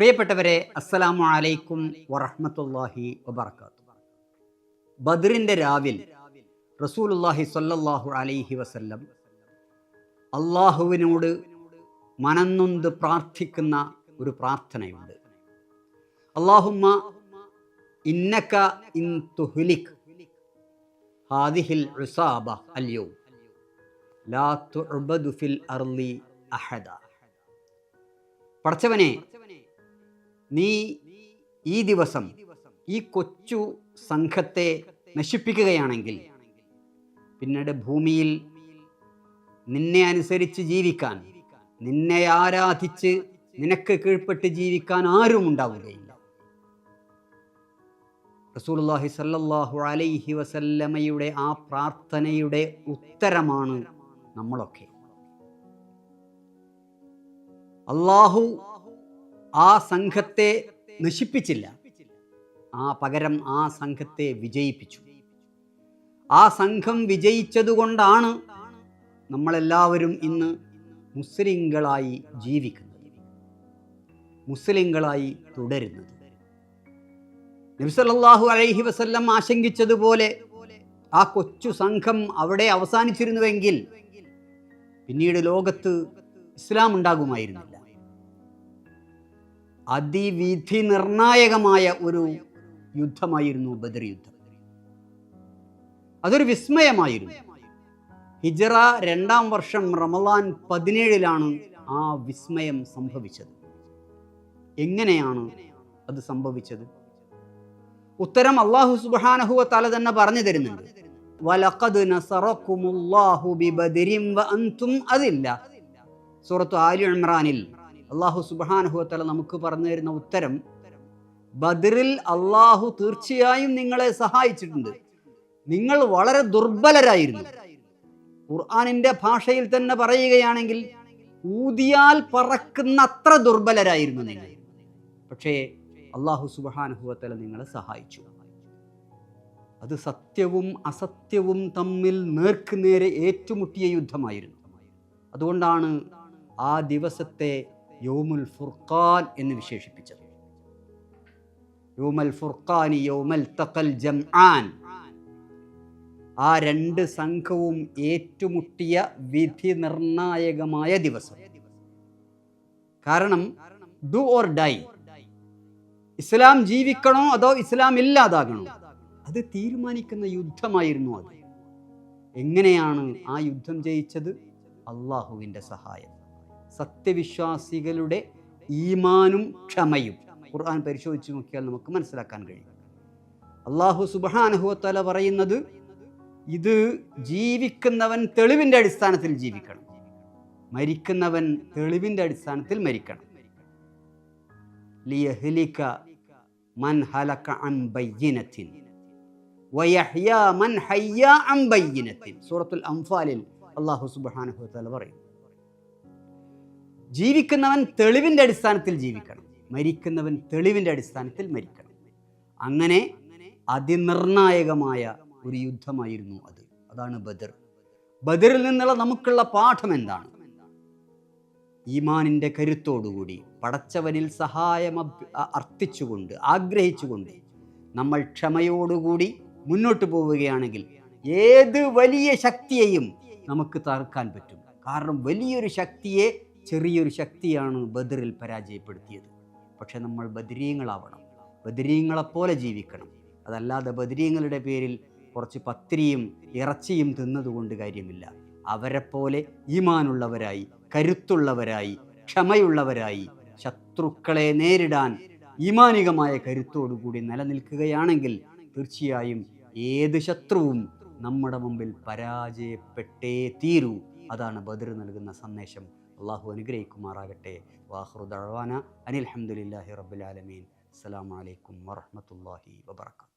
പ്രിയപ്പെട്ടവരെ അസ്സലാമു അലൈക്കും വറഹ്മത്തുള്ളാഹി വബർക്കാത്തു ബദറിന്റെ രാവിൽ റസൂലുള്ളാഹി സ്വല്ലല്ലാഹു അലൈഹി വസല്ലം അള്ളാഹുവിനോട് മനന്നൊന്ത് പ്രാർത്ഥിക്കുന്ന ഒരു പ്രാർത്ഥനയുണ്ട്. അള്ളാഹുമ്മ ഇന്നക്ക ഇൻ തുഹ്ലിക് ഹാദിഹിൽ ഉസാബ അല്യോ ലാ തുഅബദു ഫിൽ അർളി അഹദ. പടച്ചവനെ നീ ഈ ദിവസം ഈ കൊച്ചു സംഘത്തെ നശിപ്പിക്കുകയാണെങ്കിൽ പിന്നീട് ഭൂമിയിൽ നിന്നെ അനുസരിച്ച് ജീവിക്കാൻ നിന്നെ ആരാധിച്ച് നിനക്ക് കീഴ്പ്പെട്ട് ജീവിക്കാൻ ആരും ഉണ്ടാവുകയില്ല. റസൂലുള്ളാഹി സല്ലല്ലാഹു അലൈഹി വസല്ലമയുടെ ആ പ്രാർത്ഥനയുടെ ഉത്തരമാണ് നമ്മളൊക്കെ. അള്ളാഹു ആ സംഘത്തെ നശിപ്പിച്ചില്ല. ആ പകരം ആ സംഘത്തെ വിജയിപ്പിച്ചു. ആ സംഘം വിജയിച്ചതുകൊണ്ടാണ് നമ്മളെല്ലാവരും ഇന്ന് മുസ്ലിങ്ങളായി ജീവിക്കുന്നത്. മുസ്ലിങ്ങളായി തുടരുന്നത്. നബിസല്ലാഹു അലൈഹി വസല്ലം ആശങ്കിച്ചതുപോലെ ആ കൊച്ചു സംഘം അവിടെ അവസാനിച്ചിരുന്നുവെങ്കിൽ പിന്നീട് ലോകത്ത് ഇസ്ലാം ഉണ്ടാകുമായിരുന്നില്ല. അതിവിധി നിർണായകമായ ഒരു യുദ്ധമായിരുന്നു ബദർ യുദ്ധം. അതൊരു വിസ്മയമായിരുന്നു. ഹിജറ രണ്ടാം വർഷം റമലാൻ പതിനേഴിലാണ് ആ വിസ്മയം സംഭവിച്ചത്. എങ്ങനെയാണ് അത് സംഭവിച്ചത്? ഉത്തരം അള്ളാഹു സുബ്ഹാനഹു തല തന്നെ പറഞ്ഞു തരുന്നുണ്ട്. വലഖദ് നസറക്കുമുല്ലാഹു വ അന്തും അതില്ല. സൂറത്തു ആലി ഇമ്രാനിൽ അള്ളാഹു സുബ്ഹാനഹു തല നമുക്ക് പറഞ്ഞു തരുന്ന ഉത്തരം ബദറിൽ അള്ളാഹു തീർച്ചയായും നിങ്ങളെ സഹായിച്ചിട്ടുണ്ട്. നിങ്ങൾ വളരെ ദുർബലരായിരുന്നു. ഖുർആാനിന്റെ ഭാഷയിൽ തന്നെ പറയുകയാണെങ്കിൽ ഊതിയാൽ പറക്കുന്ന അത്ര ദുർബലരായിരുന്നു നിങ്ങൾ. പക്ഷേ അള്ളാഹു സുബാനുഹുവത്തല നിങ്ങളെ സഹായിച്ചു. അത് സത്യവും അസത്യവും തമ്മിൽ നേർക്കുനേരെ ഏറ്റുമുട്ടിയ യുദ്ധമായിരുന്നു. അതുകൊണ്ടാണ് ആ ദിവസത്തെ യോമുൽ ഫുർഖാൻ എന്ന് വിശേഷിപ്പിച്ചത്. യൗമൽ ഫുർഖാനി യൗമൽ തക്കൽ ജംആൻ. ആ രണ്ട് സംഘവും ഏറ്റുമുട്ടിയ വിധി നിർണായകമായ ദിവസം. കാരണം ഡു ഓർ ഡൈ ഇസ്ലാം ജീവിക്കണോ അതോ ഇസ്ലാം ഇല്ലാതാകണോ? അത് തീരുമാനിക്കുന്ന യുദ്ധമായിരുന്നു അത്. എങ്ങനെയാണ് ആ യുദ്ധം ജയിച്ചത്? അള്ളാഹുവിന്റെ സഹായം. സത്യവിശ്വാസികളുടെ ഈമാനും ക്ഷമയും ഖുർആൻ പരിശോധിച്ച് നോക്കിയാൽ നമുക്ക് മനസ്സിലാക്കാൻ കഴിയും. അള്ളാഹു സുബാനുഹുവത്തല പറയുന്നത് ഇത് ജീവിക്കുന്നവൻ തെളിവിന്റെ അടിസ്ഥാനത്തിൽ ജീവിക്കണം. മരിക്കുന്നവൻ തെളിവിന്റെ അടിസ്ഥാനത്തിൽ മരിക്കണം. ലിയഹ്ലിക മൻ ഹലക അൻ ബയ്യിനത്തിൻ. മൻ ഹയ്യ അൻ സൂറത്തുൽ അംഫാലിൽ അല്ലാഹു സുബ്ഹാനഹു വതആല പറയും ജീവിക്കുന്നവൻ തെളിവിന്റെ അടിസ്ഥാനത്തിൽ ജീവിക്കണം. മരിക്കുന്നവൻ തെളിവിന്റെ അടിസ്ഥാനത്തിൽ മരിക്കണം. അങ്ങനെ അതിനിർണായകമായ ഒരു യുദ്ധമായിരുന്നു അത്. അതാണ് ബദർ. ബദറിൽ നിന്നുള്ള നമുക്കുള്ള പാഠം എന്താണ്? ഈമാനിന്റെ കരുത്തോടുകൂടി പടച്ചവനിൽ സഹായം അർത്ഥിച്ചുകൊണ്ട് ആഗ്രഹിച്ചുകൊണ്ട് നമ്മൾ ക്ഷമയോടുകൂടി മുന്നോട്ട് പോവുകയാണെങ്കിൽ ഏത് വലിയ ശക്തിയെയും നമുക്ക് തകർക്കാൻ പറ്റും. കാരണം വലിയൊരു ശക്തിയെ ചെറിയൊരു ശക്തിയാണ് ബദറിൽ പരാജയപ്പെടുത്തിയത്. പക്ഷെ നമ്മൾ ബദരീങ്ങളാവണം ബദരീങ്ങളെപ്പോലെ ജീവിക്കണം. അതല്ലാതെ ബദരീങ്ങളുടെ പേരിൽ കുറച്ച് പത്തിരിയും ഇറച്ചിയും തിന്നതുകൊണ്ട് കാര്യമില്ല. അവരെപ്പോലെ ഈമാനുള്ളവരായി കരുത്തുള്ളവരായി ക്ഷമയുള്ളവരായി ശത്രുക്കളെ നേരിടാൻ ഈമാനികമായ കരുത്തോടുകൂടി നിലനിൽക്കുകയാണെങ്കിൽ തീർച്ചയായും ഏത് ശത്രുവും നമ്മുടെ മുമ്പിൽ പരാജയപ്പെട്ടേ തീരൂ. അതാണ് ബദർ നൽകുന്ന സന്ദേശം. അള്ളാഹു അനുഗ്രഹിക്കുമാറാകട്ടെ. വാഹ്റു ദഴവാന അനിൽ അഹമ്മദില്ലാഹി റബുലാലമീൻ അസ്സലാമു അലൈക്കും വറഹ്മത്തുള്ളാഹി വബറകാതുഹു